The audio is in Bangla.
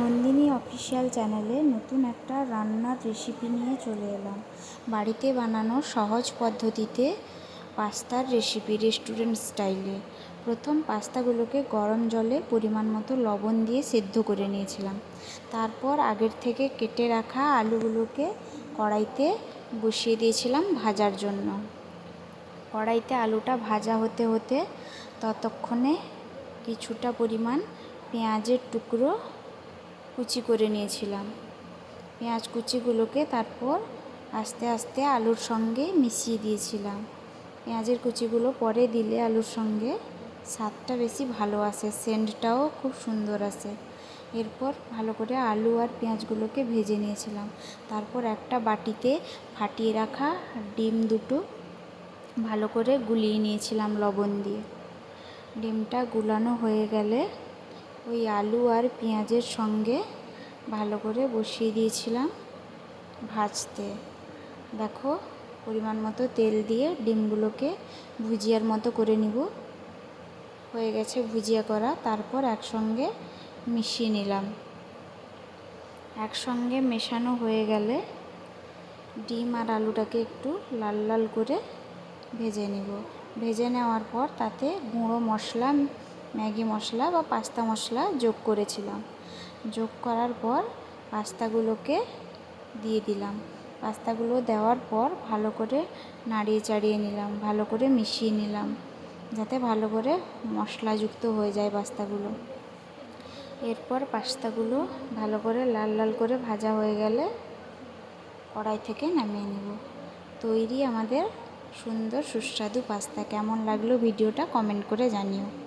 নন্দিনী অফিসিয়াল চ্যানেলে নতুন একটা রান্নার রেসিপি নিয়ে চলে এলাম। বাড়িতে বানানো সহজ পদ্ধতিতে পাস্তার রেসিপি রেস্টুরেন্ট স্টাইলে প্রথম পাস্তাগুলোকে গরম জলে পরিমাণ মতো লবণ দিয়ে সেদ্ধ করে নিয়েছিলাম। তারপর আগের থেকে কেটে রাখা আলুগুলোকে কড়াইতে বসিয়ে দিয়েছিলাম ভাজার জন্য। কড়াইতে আলুটা ভাজা হতে হতে ততক্ষণে কিছুটা পরিমাণ পেঁয়াজের টুকরো কুচি করে নিয়েছিলাম। পেঁয়াজ কুচিগুলোকে তারপর আস্তে আস্তে আলুর সঙ্গে মিশিয়ে দিয়েছিলাম। পেঁয়াজের কুচিগুলো পরে দিলে আলুর সঙ্গে স্বাদটা বেশি ভালো আসে, সেন্টটাও খুব সুন্দর আসে। এরপর ভালো করে আলু আর পেঁয়াজগুলোকে ভেজে নিয়েছিলাম। তারপর একটা বাটিতে ফাটিয়ে রাখা ডিম দুটো ভালো করে গুলিয়ে নিয়েছিলাম লবণ দিয়ে। ডিমটা গুলানো হয়ে গেলে ওই আলু আর পেঁয়াজের সঙ্গে ভালো করে বসিয়ে দিয়েছিলাম ভাজতে। দেখো, পরিমাণ মতো তেল দিয়ে ডিমগুলোকে ভুজিয়ার মতো করে নিব। হয়ে গেছে ভুজিয়া করা। তারপর একসঙ্গে মিশিয়ে নিলাম। একসঙ্গে মেশানো হয়ে গেলে ডিম আর আলুটাকে একটু লাল লাল করে ভেজে নেব। ভেজে নেওয়ার পর তাতে গুঁড়ো মশলা ম্যাগি মশলা বা পাস্তা মশলা যোগ করেছিলাম। যোগ করার পর পাস্তাগুলোকে দিয়ে দিলাম। পাস্তাগুলো দেওয়ার পর ভালো করে নাড়িয়ে চাড়িয়ে নিলাম, ভালো করে মিশিয়ে নিলাম, যাতে ভালো করে মশলাযুক্ত হয়ে যায় পাস্তাগুলো। এরপর পাস্তাগুলো ভালো করে লাল লাল করে ভাজা হয়ে গেলে কড়াই থেকে নামিয়ে নেব। তৈরি আমাদের সুন্দর সুস্বাদু পাস্তা। কেমন লাগল ভিডিওটা কমেন্ট করে জানিও।